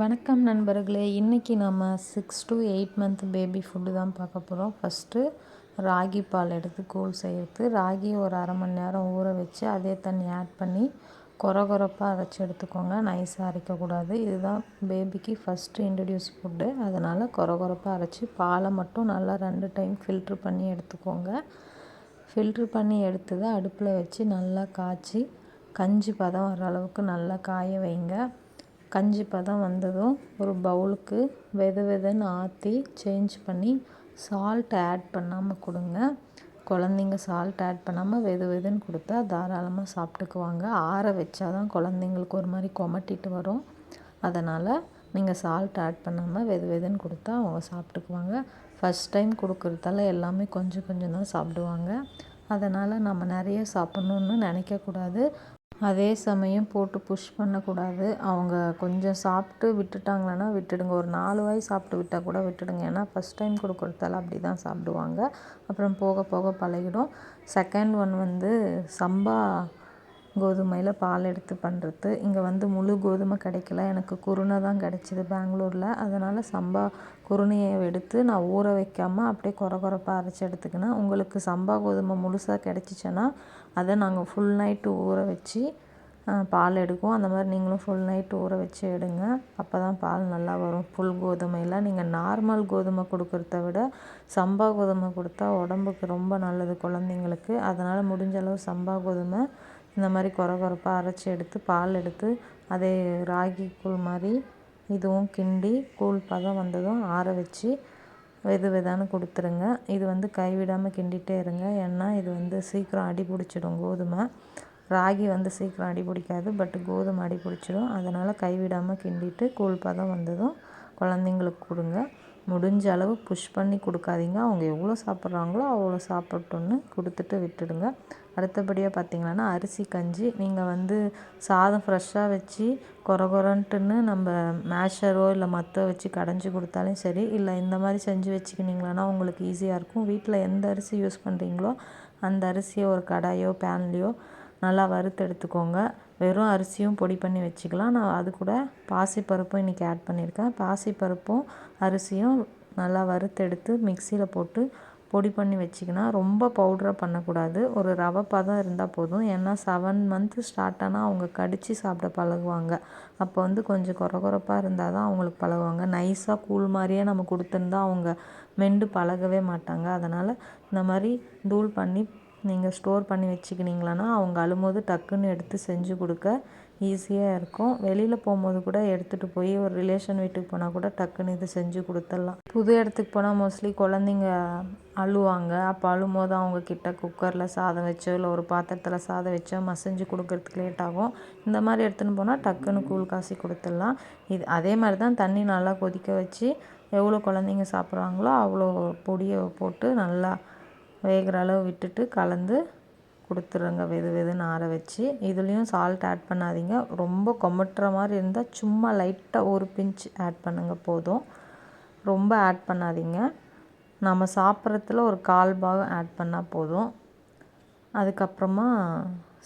வணக்கம் நண்பர்களே. இன்றைக்கி நம்ம six to eight month baby food தான் பார்க்க போகிறோம் ஃபஸ்ட்டு ராகி பால் எடுத்து கூழ் செய்கிறது ராகி ஒரு அரை மணி நேரம் ஊற வச்சு அதே தண்ணி ஆட் பண்ணி கொர கொரப்பாக அரைச்சி எடுத்துக்கோங்க நைஸாக அரைக்கக்கூடாது இதுதான் பேபிக்கு ஃபஸ்ட்டு இன்ட்ரடியூஸ் ஃபுட்டு அதனால் கொர கொரப்பாக அரைச்சி பாலை மட்டும் நல்லா ரெண்டு டைம் ஃபில்ட்ரு பண்ணி எடுத்துக்கோங்க. ஃபில்ட்ரு பண்ணி எடுத்ததை அடுப்பில் வச்சு நல்லா காய்ச்சி கஞ்சி பதம் வர அளவுக்கு நல்லா காய வைங்க. கஞ்சி பதம் வந்ததும் ஒரு பவுலுக்கு வெது வெதுன்னு ஆற்றி சேஞ்ச் பண்ணி சால்ட் ஆட் பண்ணாமல் கொடுங்க. குழந்தைங்க சால்ட் ஆட் பண்ணாமல் வெது வெதுன்னு கொடுத்தா தாராளமாக சாப்பிட்டுக்குவாங்க. ஆற வச்சா தான் குழந்தைங்களுக்கு ஒரு மாதிரி கொமட்டிட்டு வரும். அதனால் நீங்கள் சால்ட் ஆட் பண்ணாமல் வெது வெதுன்னு கொடுத்தா அவங்க சாப்பிட்டுக்குவாங்க. ஃபஸ்ட் டைம் கொடுக்குறதால எல்லாமே கொஞ்சம் கொஞ்சம் தான் சாப்பிடுவாங்க. அதனால் நம்ம நிறைய சாப்பிட்ணுன்னு நினைக்கக்கூடாது. அதே சமயம் போட்டு புஷ் பண்ணக்கூடாது. அவங்க கொஞ்சம் சாப்பிட்டு விட்டுட்டாங்கன்னா விட்டுடுங்க. ஒரு நாலு வாய் சாப்பிட்டு விட்டால் கூட விட்டுடுங்க. ஏன்னா ஃபஸ்ட் டைம் கொடுக்குறதால அப்படி தான் சாப்பிடுவாங்க. அப்புறம் போக போக பழகிடும். செகண்ட் ஒன் வந்து சம்பா கோதுமையில் பால் எடுத்து பண்ணுறது இங்கே வந்து முழு கோதுமை கிடைக்கல. எனக்கு குருணை தான் கிடச்சிது பெங்களூரில். அதனால் சம்பா குருணையை எடுத்து நான் ஊற வைக்காமல் அப்படியே குற குறப்பாக அரைச்சி எடுத்துக்கினேன். உங்களுக்கு சம்பா கோதுமை முழுசாக கிடச்சிச்சின்னா அதை நாங்கள் ஃபுல் நைட்டு ஊற வச்சு பால் எடுக்கும் அந்த மாதிரி நீங்களும் ஃபுல் நைட்டு ஊற வச்சு எடுங்க. அப்போ தான் பால் நல்லா வரும். ஃபுல் கோதுமையில். நீங்கள் நார்மல் கோதுமை கொடுக்குறத விட சம்பா கோதுமை கொடுத்தா உடம்புக்கு ரொம்ப நல்லது குழந்தைங்களுக்கு. அதனால் முடிஞ்ச அளவு சம்பா கோதுமை இந்த மாதிரி கொர கொரப்பாக அரைச்சி எடுத்து பால் எடுத்து அதே ராகி கூழ் மாதிரி இதுவும் கிண்டி கூழ் பதம் வந்ததும் ஆற வச்சு வெது வெதான்னு கொடுத்துருங்க. இது வந்து கைவிடாமல் கிண்டிகிட்டே இருங்க. ஏன்னா இது வந்து சீக்கிரம் அடி பிடிச்சிடும் கோதுமை. ராகி வந்து சீக்கிரம் அடி பிடிக்காது பட் கோதுமை அடி பிடிச்சிடும். அதனால் கைவிடாமல் கிண்டிட்டு கூழ் பதம் வந்ததும் குழந்தைங்களுக்கு கொடுங்க. முடிஞ்ச அளவு புஷ் பண்ணி கொடுக்காதீங்க. அவங்க எவ்வளோ சாப்பிட்றாங்களோ அவ்வளோ சாப்பிட்டோன்னு கொடுத்துட்டு விட்டுடுங்க. அடுத்தபடியாக பார்த்திங்கன்னா அரிசி கஞ்சி. நீங்கள் வந்து சாதம் ஃப்ரெஷ்ஷாக வச்சு கொர கொரன்ட்டுன்னு நம்ம மேஷரோ இல்லை மற்ற வச்சு கடைஞ்சி கொடுத்தாலும் சரி இல்லை இந்த மாதிரி செஞ்சு வச்சுக்கினீங்களான்னா உங்களுக்கு ஈஸியாக இருக்கும். வீட்டில் எந்த அரிசி யூஸ் பண்ணுறீங்களோ அந்த அரிசியை ஒரு கடாயோ பேன்லேயோ நல்லா வறுத்து எடுத்துக்கோங்க வெறும் அரிசியும் பொடி பண்ணி வச்சுக்கலாம். நான் அது கூட பாசிப்பருப்பும் இன்றைக்கி ஆட் பண்ணியிருக்கேன். பாசிப்பருப்பும் அரிசியும் நல்லா வறுத்து எடுத்து மிக்சியில் போட்டு பொடி பண்ணி வச்சிக்கினா ரொம்ப பவுட்ராக பண்ணக்கூடாது. ஒரு ரவை பதம் இருந்தால் போதும். ஏன்னா செவன் மந்த்து ஸ்டார்ட் ஆனால் அவங்க கடித்து சாப்பிட பழகுவாங்க. அப்போ வந்து கொஞ்சம் குற குறப்பாக இருந்தால் தான் அவங்களுக்கு பழகுவாங்க. நைஸாக கூழ் மாதிரியே நம்ம கொடுத்துருந்தா அவங்க மெண்டு பழகவே மாட்டாங்க. அதனால் இந்த மாதிரி தூள் பண்ணி நீங்கள் ஸ்டோர் பண்ணி வச்சுக்கினீங்களான்னா அவங்க அழும்போது டக்குன்னு எடுத்து செஞ்சு கொடுக்க ஈஸியாக இருக்கும். வெளியில் போகும்போது கூட எடுத்துகிட்டு போய் ஒரு ரிலேஷன் வீட்டுக்கு போனால் கூட டக்குன்னு இது செஞ்சு கொடுத்துடலாம். புது இடத்துக்கு போனால் மோஸ்ட்லி குழந்தைங்க அழுவாங்க. அப்போ அழும்போது அவங்க கிட்ட குக்கரில் சாதம் வச்சோ இல்லை ஒரு பாத்திரத்தில் சாதம் வச்சோ மசிஞ்சு கொடுக்கறதுக்கு லேட் ஆகும். இந்த மாதிரி எடுத்துன்னு போனால் டக்குன்னு கூழ் காசி கொடுத்துடலாம். இது அதே மாதிரி தான் தண்ணி நல்லா கொதிக்க வச்சு எவ்வளோ குழந்தைங்க சாப்பிட்றாங்களோ அவ்வளோ பொடியை போட்டு நல்லா வேகிற அளவு விட்டுட்டு கலந்து கொடுத்துருங்க. வெது வெதுன்னு ஆற வச்சு. இதுலேயும் சால்ட் ஆட் பண்ணாதீங்க. ரொம்ப கொமட்டுற மாதிரி இருந்தால் சும்மா லைட்டாக ஒரு பிஞ்ச் ஆட் பண்ணுங்கள் போதும். ரொம்ப ஆட் பண்ணாதீங்க. நம்ம சாப்பிட்றதுல ஒரு கால் பாகம் ஆட் பண்ணால் போதும். அதுக்கப்புறமா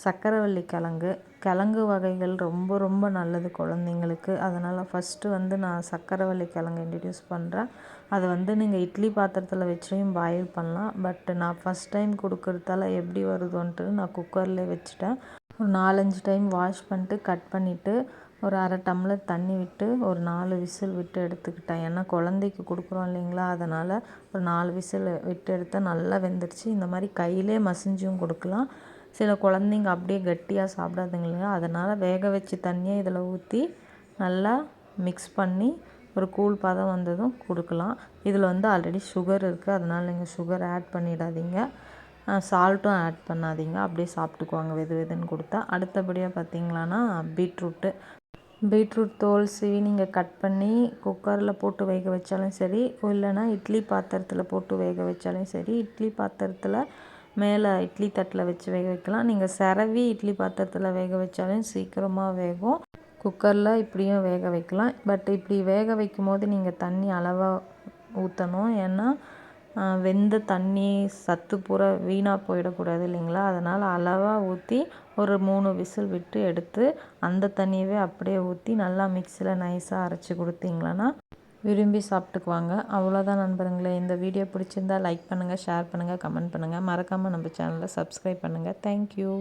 சக்கரவள்ளி கிழங்கு கிழங்கு வகைகள் ரொம்ப ரொம்ப நல்லது குழந்தைங்களுக்கு. அதனால் ஃபஸ்ட்டு வந்து நான் சக்கரைவள்ளி கிழங்கு இன்ட்ரடியூஸ் பண்ணுறேன் அதை வந்து நீங்கள் இட்லி பாத்திரத்தில் வச்சியும் பாயில் பண்ணலாம். பட் நான் ஃபஸ்ட் டைம் கொடுக்குறதால எப்படி வருதுன்ட்டு நான் குக்கரில் வச்சுட்டேன். ஒரு நாலஞ்சு டைம் வாஷ் பண்ணிட்டு கட் பண்ணிவிட்டு ஒரு அரை டம்ளர் தண்ணி விட்டு ஒரு நாலு விசில் விட்டு எடுத்துக்கிட்டேன். ஏன்னா குழந்தைக்கு கொடுக்குறோம் இல்லைங்களா? அதனால் ஒரு நாலு விசில் விட்டு எடுத்தால் நல்லா வெந்துருச்சு. இந்த மாதிரி கையிலே மசிஞ்சும் கொடுக்கலாம். சில குழந்தைங்க அப்படியே கட்டியாக சாப்பிடாதுங்க அதனால் வேக வச்ச தண்ணியை இதில் ஊற்றி நல்லா மிக்ஸ் பண்ணி ஒரு கூழ் பதம் வந்ததும் கொடுக்கலாம். இதில் வந்து ஆல்ரெடி சுகர் இருக்குது அதனால் நீங்கள் சுகர் ஆட் பண்ணிடாதீங்க. சால்ட்டும் ஆட் பண்ணாதீங்க. அப்படியே சாப்பிட்டுக்குவாங்க வெது வெதுன்னு கொடுத்தா. அடுத்தபடியாக பார்த்தீங்களான்னா பீட்ரூட்டு பீட்ரூட் தோல் சீவி நீங்கள் கட் பண்ணி குக்கரில் போட்டு வேக வச்சாலும் சரி இல்லைன்னா இட்லி பாத்திரத்தில் போட்டு வேக வச்சாலும் சரி இட்லி பாத்திரத்தில் மேலே இட்லி தட்டில் வச்சு வேக வைக்கலாம். நீங்கள் சரவி இட்லி பாத்திரத்தில் வேக வச்சாலும் சீக்கிரமாக வேகும். குக்கரில் இப்படியும் வேக வைக்கலாம். பட் இப்படி வேக வைக்கும் போது நீங்கள் தண்ணி அளவாக ஊற்றணும். ஏன்னா வெந்த தண்ணி சத்து பூரா வீணாக போயிடக்கூடாது இல்லைங்களா? அதனால் அளவாக ஊற்றி ஒரு மூணு விசில் விட்டு எடுத்து அந்த தண்ணியவே அப்படியே ஊற்றி நல்லா மிக்சியில் நைஸாக அரைச்சி கொடுத்தீங்களன்னா விரும்பி சாப்பிட்டுக்குவாங்க. அவ்வளோதான் நண்பருங்களே இந்த வீடியோ பிடிச்சிருந்தா லைக் பண்ணுங்கள் ஷேர் பண்ணுங்கள் கமெண்ட் பண்ணுங்கள் மறக்காமல் நம்ம சேனலை சப்ஸ்கிரைப் பண்ணுங்கள் தேங்க்யூ